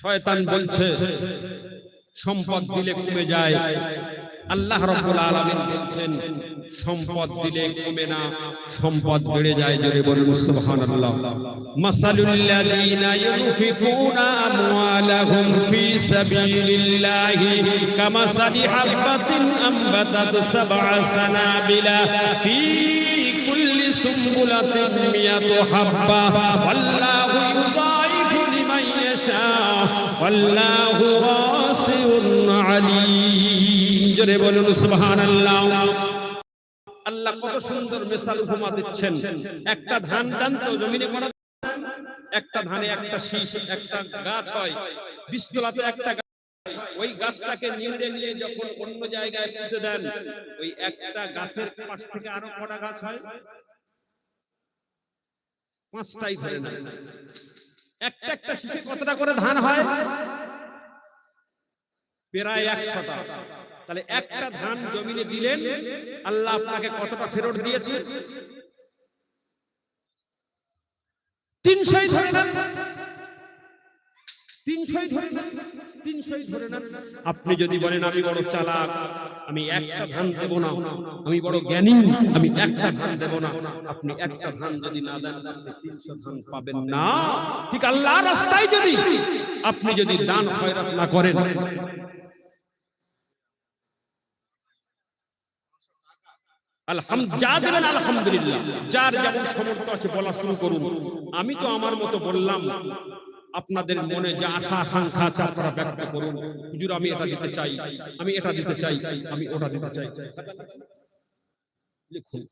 শয়তান বলছে, সম্পদ দিলে কমে যায়। আল্লাহ রাব্বুল আলামিন বলছেন, সম্পদ দিলে কমে না, সম্পদ বেড়ে যায় জোরে বলুন সুবহানাল্লাহ। মাসালুল লাযিনা ইউনফিকুনা আমওয়ালাহুম ফি সাবিলিল্লাহি কামাসালি হাববাতিন আমবাতাত সাবআ সানাবিলা ফি কুল্লি সুম্বুলাতিন মিয়াতু হাব্বা। লিমান ইয়াশা ওয়াসিউন আলীম। জোরে বলুন, সুবহানাল্লাহ। আল্লাহ কত সুন্দর মেসাল উপমা দিচ্ছেন। একটা ধান দান তো জমিনে করা একটা ধানে একটা শীষ, একটা গাছ হয়। বিস্তলাতে একটা ওই গাছটাকে নিংড়ে নিয়ে যখন অন্য জায়গায় পুঁতে দেন, ওই একটা গাছের পাশ থেকে আরও কটা গাছ হয়? পাঁচটাই ধরে না একটা একটা শীষে কতটা করে ধান হয়? প্রায় একশোটা। তাহলে একটা ধান জমিনে দিলেন, আল্লাহ আপনাকে কতটা ফেরত দিয়েছে? তিনশোই ধরে নেন। তিনশোই ধরে নেন। তিনশোই ধরে আপনি যদি বলেন, আমি বড় চালাক। আমি একটা ধান দেব না। আমি বড় জ্ঞানী আমি একটা ধান দেব না। আপনি একটা ধান যদি না দেন আপনি তিনশো ধান পাবেন না। ঠিক আল্লাহ রাস্তায় যদি আপনি যদি দান খয়রাত না করেন। আলহামদ যা দেবেন আলহামদুলিল্লাহ। যার যেমন সমর্থ আছে বলা শুরু করুন। আমি তো আমার মতো বললাম। আপনাদের মনে যে আশা আকাঙ্ক্ষা আছে আপনারা ব্যক্ত করুন। হুজুর আমি এটা দিতে চাই। আমি এটা দিতে চাই। আমি ওটা দিতে চাই। লিখুন।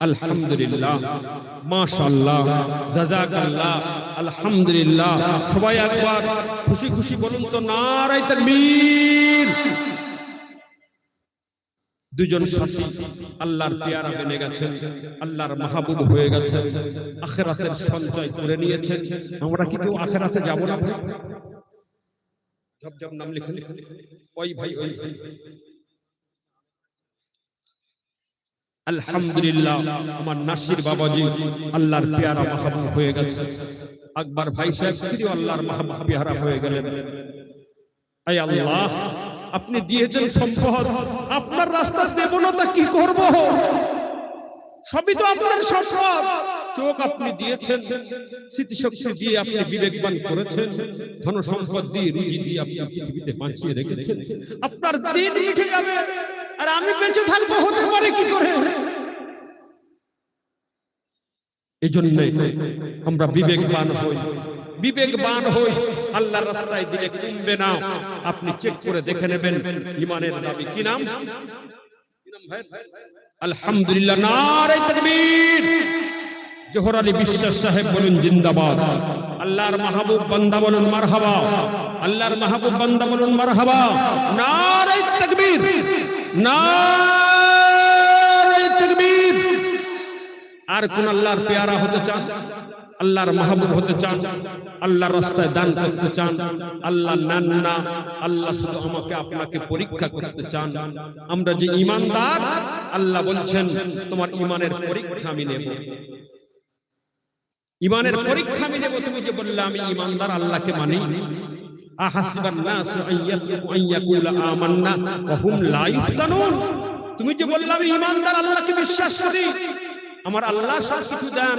আলহামদুলিল্লাহ। মাশাআল্লাহ। জাযাকাল্লাহ। আলহামদুলিল্লাহ। সবাই একবার খুশি খুশি বলুন তো নারাই তাকবীর দুজন সাথী আল্লাহর পেয়ারা বেনে গেছেন, আল্লাহর মাহবুব হয়ে গেছেন, আখেরাতের সঞ্চয় করে নিয়েছেন। আমরা কি কেউ আখেরাতে যাব না ভাই? আলহামদুলিল্লাহ, আমার নাসির বাবাজি আল্লাহর পেয়ারা মাহবুব হয়ে গেছে। আকবর ভাই সাহেব আল্লাহর মাহবুব পেয়ারা হয়ে গেলেন। আয় আল্লাহ! আপনি দিয়েছেন সম্পদ। আপনার রাস্তা দেব না, তা কি করব? সবই তো আপনার সম্পদ। চোখ আপনি দিয়েছেন, স্মৃতিশক্তি দিয়ে আপনি বিবেকবান করেছেন ধন সম্পদ দিয়ে রুজি দিয়ে আপনি পৃথিবীতে বাঁচিয়ে রেখেছেন। আপনার দিন উঠে যাবে, আর আমি বেঁচে থাকব হতে পারে কি করে? এই জন্য আমরা বিবেকবান হই বিবেকবান হই। আল্লাহর রাস্তায় দিলে কমবে না। আপনি চেক করে দেখে নেবেন ইমানের দাবি কি নাম? আলহামদুলিল্লাহ নারে তাকবীর। জোহর আলী বিশ্বাস সাহেব বলুন, জিন্দাবাদ। আল্লাহর মাহবুব বান্দা বলুন, মারহাবা। আল্লাহর মাহবুব বান্দা বলুন, মারহাবা। নারে তাকবীর। নারে তাকবীর। আর কোন আল্লাহর পেয়ারা হতে চান? আল্লাহর মাহবুব হতে চান, আল্লাহর রাস্তায় দান করতে চান আল্লাহ নেন না আল্লাহ শুধু আমাকে, আপনাকে পরীক্ষা করতে চান। আমরা যে ইমানদার আল্লাহ বলছেন, তোমার ইমানের পরীক্ষা আমি নেব। ইমানের পরীক্ষা আমি নেব, তুমি যে বললে, আমি ইমানদার আল্লাহকে মানি। তুমি যে বললে, আমি ইমানদার আল্লাহকে বিশ্বাস করি। আমার আল্লাহ সব কিছু দেন।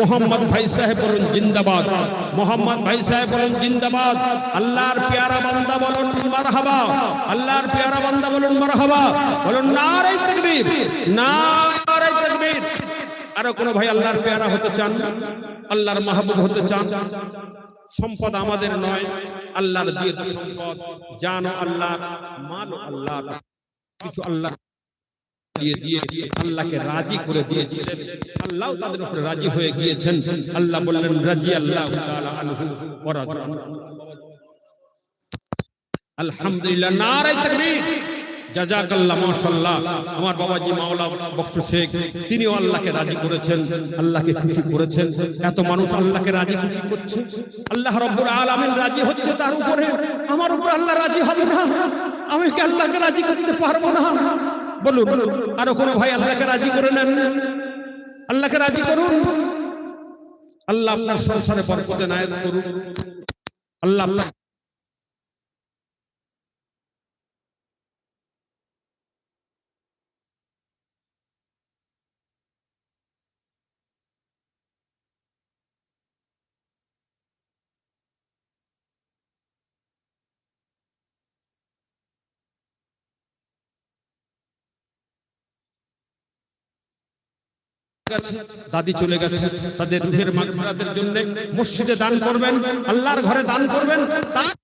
মোহাম্মদ ভাই সাহেব বলুন, জিন্দাবাদ। মোহাম্মদ ভাই সাহেব বলুন, জিন্দাবাদ। আল্লাহর পেয়ারা বান্দা বলুন, মারহাবা। আল্লাহর পেয়ারা বান্দা বলুন, মারহাবা। বলুন, নারে তাকবীর নারে তাকবীর। আরও কোন ভাই আল্লাহর পেয়ারা হতে চান? আল্লাহর মাহবুব হতে চান? সম্পদ আমাদের নয়, আল্লাহর দিয়ে সম্পদ। জানো আল্লাহ মানো আল্লাহ, কিছু আল্লাহ রাজি করে রাজি হয়ে গিয়েছেন। আল্লাহ আল্লাহ আমার বাবাজি মাওলা বক্স শেখ, তিনিও আল্লাহকে রাজি করেছেন, আল্লাহকে খুশি করেছেন। এত মানুষ আল্লাহকে রাজি খুশি করছে। আল্লাহ রাব্বুল আলামিন রাজি হচ্ছে তার উপরে। আমার উপর আল্লাহ রাজি হবে না। আমি কি আল্লাহকে রাজি করতে পারব না? বলুন, আরও কোনো ভাই আল্লাহকে রাজি করে নেন? আল্লাহকে রাজি করুন? আল্লাহ আপনার সংসারে বরকতে নায়ক করুন আল্লাহ আপনার দাদি চলে গেছে। তাদের রুহের মাগফিরাতের জন্য মসজিদে দান করবেন, আল্লাহর ঘরে দান করবেন। তার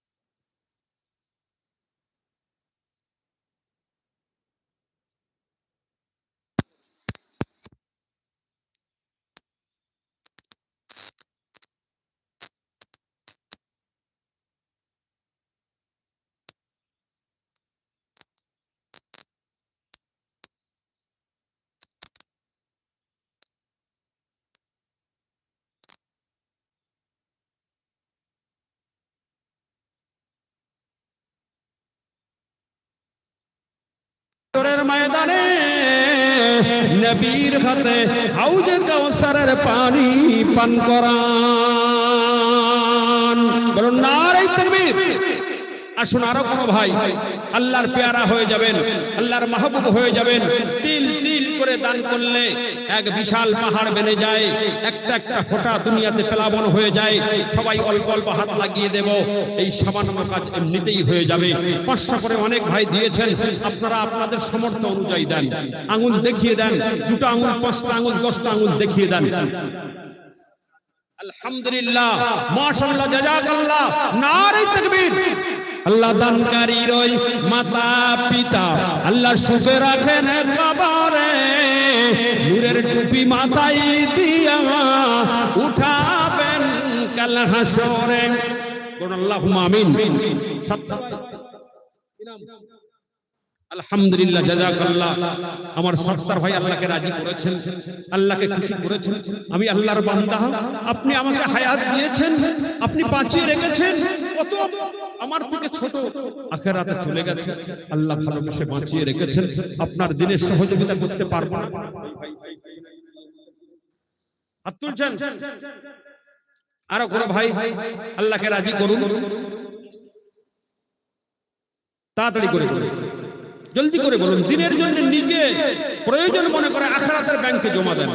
হাসরের ময়দানে নবীর হাতে হাউজ কাউসারের পানি পান করান। বলুন নারাই তাকবীর। আসুন আরও কোনো ভাই। আল্লাহর পেয়ারা হয়ে যাবেন, আল্লাহর মাহবুব হয়ে যাবেন। তিল তিল করে দান করলে এক বিশাল পাহাড় বেনে যায়, একটা একটা ফোঁটা দুনিয়াতে প্লাবন হয়ে যায়। সবাই অল্প অল্প হাত লাগিয়ে দেব, এই সামান্য কাজ এমনিতেই হয়ে যাবে। পাঁচশো করে অনেক ভাই দিয়েছেন, আপনারা আপনাদের সমর্থ অনুযায়ী দেন। আঙুল দেখিয়ে দেন, দুটো আঙুল, পাঁচটা আঙুল, দশটা আঙুল দেখিয়ে দেন। আলহামদুলিল্লাহ, মাশাআল্লাহ জাযাকাল্লাহ নারে তাকবীর। আল্লাহ দানকারী রই মাতা, পিতা। আল্লাহ সুখে রাখেন কবরে। নূরের টুপি মাথায় দিয়া উঠাবেন কাল হাসরে। বলুন, আল্লাহুম্মা আমিন। আলহামদুলিল্লাহ, জাজাকাল্লাহ। আমার সত্তার ভাই আল্লাহকে রাজি করেছেন, আল্লাহকে খুশি করেছেন। আমি আল্লাহর বান্দা। আপনি আমাকে হায়াত দিয়েছেন, আপনি বাঁচিয়ে রেখেছেন। কত? আমার থেকে ছোট। আখেরাতে চলে গেছে। আল্লাহ ভালোবেসে বাঁচিয়ে রেখেছেন। আপনার দিনের সহযোগিতা করতে পারব হাত তুলছেন? আরও কোনো ভাই। আল্লাহকে রাজি করুন। তাড়াতাড়ি করে জলদি করে বলুন। দিনের জন্য নিজে প্রয়োজন মনে করে আখারাতের ব্যাংকে জমা দেন।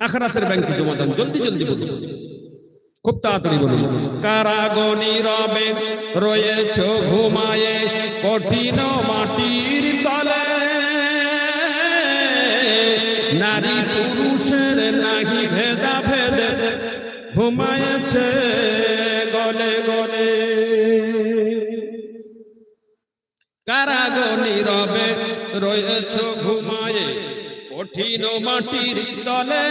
আখারাতের ব্যাংকে জমা দেন। জলদি জলদি বলুন। খুব তাড়াতাড়ি বলুন। কারাগনি রবে, রয়েছ ঘুমায়ে কঠিন মাটির তলে। নারী পুরুষের নাহি ভেদা ভেদে ঘুমায়েছে গলে গলে। কারাগো নীরবে রয়েছ ঘুমায়ে কঠিন মাটির তলে।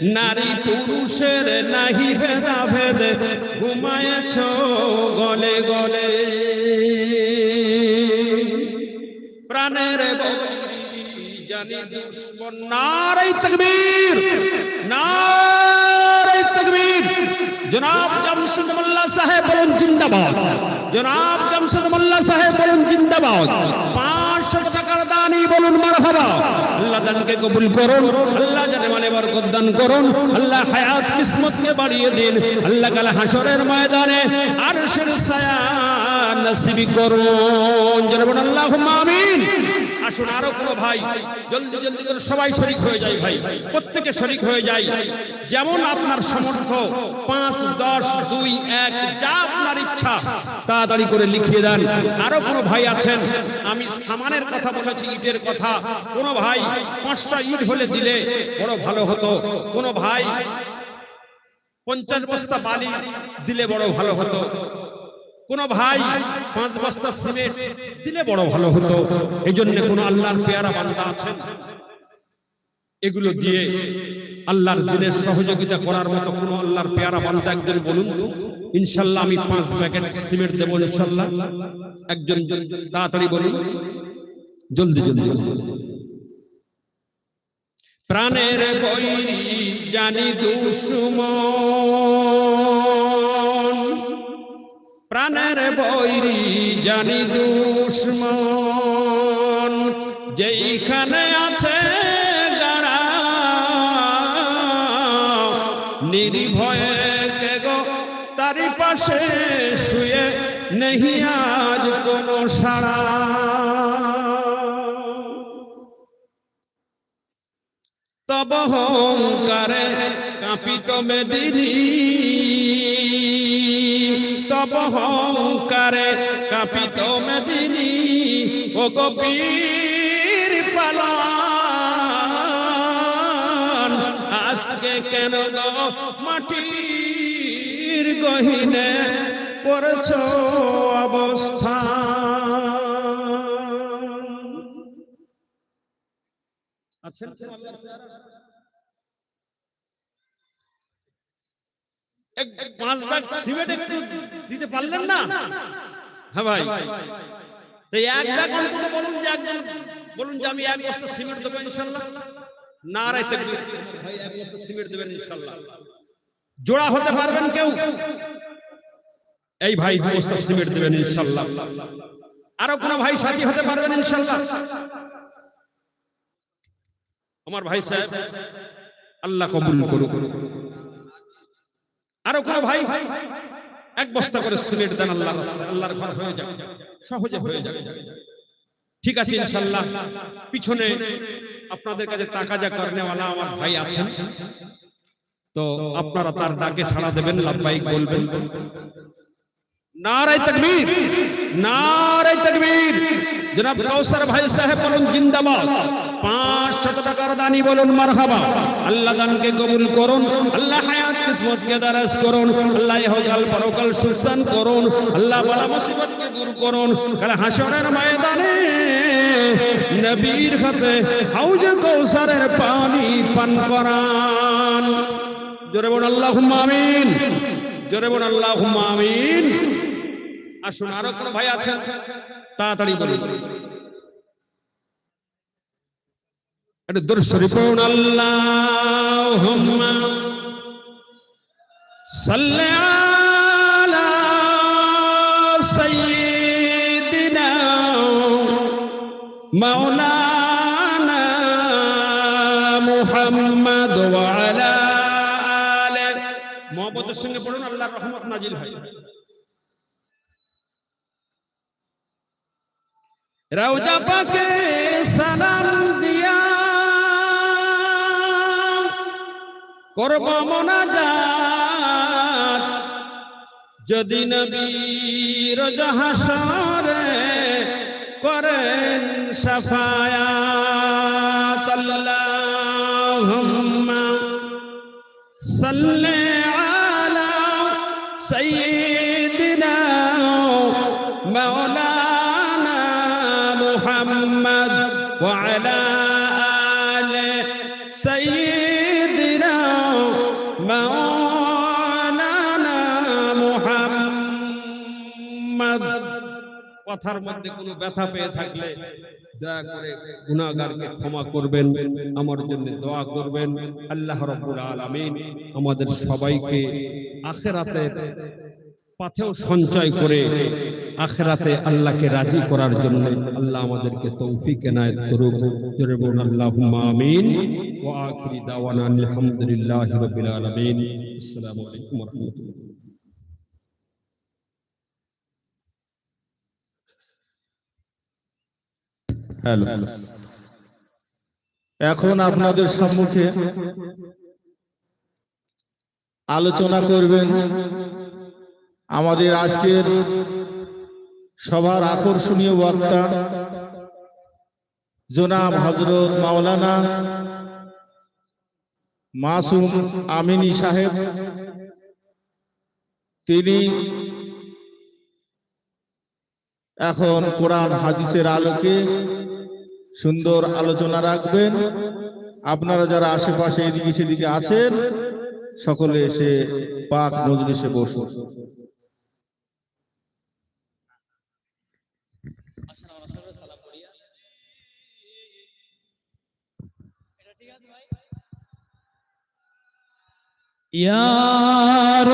নারী পুরুষের নাহি ভেদা ভেদে ঘুমায়েছ গলে গলে। প্রাণের জানি নারাই তকবীর নারাই তকবীর। জনাব জামশেদ মোল্লা সাহেব বলুন, জিন্দাবাদ। জনাব জামশেদ মোল্লা সাহেব বলুন, জিন্দাবাদ। পাঁচশো দানি বলুন মারহাবা। আল্লাহ দানকে কবুল করুন, আল্লাহ জানে মানে বরকত দান করুন, আল্লাহ হায়াত কিসমতকে বাড়িয়ে দিন, আল্লাহ কাল হাসরের ময়দানে আরশের ছায়া নসিবি করুন। জনাব আল্লাহুম্মা আমিন। আসুন আরও কোনো ভাই, জলদি জলদি করে সবাই শরিক হয়ে যায় ভাই, প্রত্যেকে শরিক হয়ে যায়। যেমন আপনার সমর্থ, পাঁচ, দশ, দুই, এক, যা আপনার ইচ্ছা। তাড়াতাড়ি করে লিখিয়ে দেন। আরও কোনো ভাই আছেন? আমি সামানের কথা বলেছি, ইটের কথা। কোনো ভাই পাঁচটা ইট হলে দিলে বড় ভালো হতো। কোনো ভাই পঞ্চাশ বস্তা বালি দিলে বড় ভালো হতো। কোন ভাই পাঁচ বস্তা সিমেন্ট দিলে বড় ভালো হতো। এই জন্য কোন আল্লাহর পেয়ারা বান্দা আছেন? এগুলো দিয়ে আল্লাহর দিনের সহযোগিতা করার মতো কোন আল্লাহর পেয়ারা বান্দা একজন বলুন তো? ইনশাল্লাহ আমি পাঁচ প্যাকেট সিমেন্ট দেবো ইনশাল্লাহ। একজন তাড়াতাড়ি বলুন। জলদি জলদি প্রাণের বৈরি জানি দুশ্মন। প্রাণের বৈরি জানি দুশ্মন। যেইখানে নির্ভয়ে গো? তারি পাশে শুয়ে নেহি আজ কোনো সারা তব হংকারে কাঁপিত মেদিনী। তব হংকারে কাঁপিত মেদিনী। ও গভীর পালন আজকে কেন গো? মাটির গহিনে করেছ অবস্থা। আছেন পাঁচ দিতে পারলেন না? হ্যাঁ ভাই। তো এক অন্তত বলুন যে একজন বলুন যে আমি এক বস্তা সিমেন্ট দেবো ইনশাল্লাহ ভাই এক সিমেন্ট দেবেন ইনশাল্লাহ জোড়া হতে পারবেন কেউ? এই ভাই বস্তা সিমেন্ট দেবেন ইনশাল্লাহ আরও কোনো ভাই সাথী হতে পারবেন ইনশাল্লাহ আমার ভাই সাহেব, আল্লাহ কবুল করুক। আরও কোনো ভাই? এক বস্তা করে সিমেন্ট দেন আল্লাহ আল্লাহর ঘর হয়ে যাবে সহজে হয়ে যাবে ঠিক আছে ইনশাল্লাহ পিছনে আপনাদের কাছে তাকাজা করনেওয়ালা আমার ভাই আছেন। তো আপনারা তার ডাকে সাড়া দেবেন লাভবাহিক বলবেন। নারায় তকবীর নারায় তকবীর। জনাব কৌসার ভাই সাহেব বলুন জিন্দাবাদ। পাঁচ শত টাকার দানি বলুন, মারহাবা। আল্লাহ দানকে কবুল করুন, আল্লাহ হায়াত কিসমত কে দারাজ করুন, আল্লাহ ইহকাল পরকাল সুস্থান করুন, আল্লাহ বালা মুসিবত কে দূর করুন। কাল হাসরের ময়দানে নবীর হাতে হাউজ কৌসারের পানি পান করান। জোরে বলুন, আল্লাহুম্মা আমিন। জোরে বলুন, আল্লাহুম্মা আমিন। আসুন, আরও কোনো ভাই আছেন? তাড়াতাড়ি বলি এটা দর্শরি পড়ুন আল্লাহুম্মা পাকে সালাম দিয়া করব মোনাজাত। যদি নবীর জহাসরে করেন সাফায়াত আল্লাহুম্মা সাল্লি কথার মধ্যে কোনো ব্যথা পেয়ে থাকলে দয়া করে গুনাহগারকে ক্ষমা করবেন, আমার জন্য দোয়া করবেন। আল্লাহ রাব্বুল আলামিন আমাদের সবাইকে আখেরাতের পাথেও সঞ্চয় করে আখেরাতে আল্লাহকে রাজি করার জন্য আল্লাহ আমাদেরকে তৌফিক এনায়েত করুক। জোরে বলুন, আল্লাহুম্মা আমিন। ওয়া আখিরি দাওয়ানা আলহামদুলিল্লাহি রাব্বিল আলামিন। আসসালামু আলাইকুম ওয়া রাহমাতুল্লাহ। হ্যালো। এখন আপনাদের সম্মুখে আলোচনা করবেন আমাদের আজকের সভার আকর্ষণীয় বক্তা জনাব হজরত মাওলানা মাসুম আমিনী সাহেব। তিনি এখন কোরআন, হাদিসের আলোকে সুন্দর আলোচনা রাখবেন। আপনারা যারা আশেপাশে এদিকে সেদিকে আছেন, সকলে এসে পাক মজলিসে বসুন। ইয়ার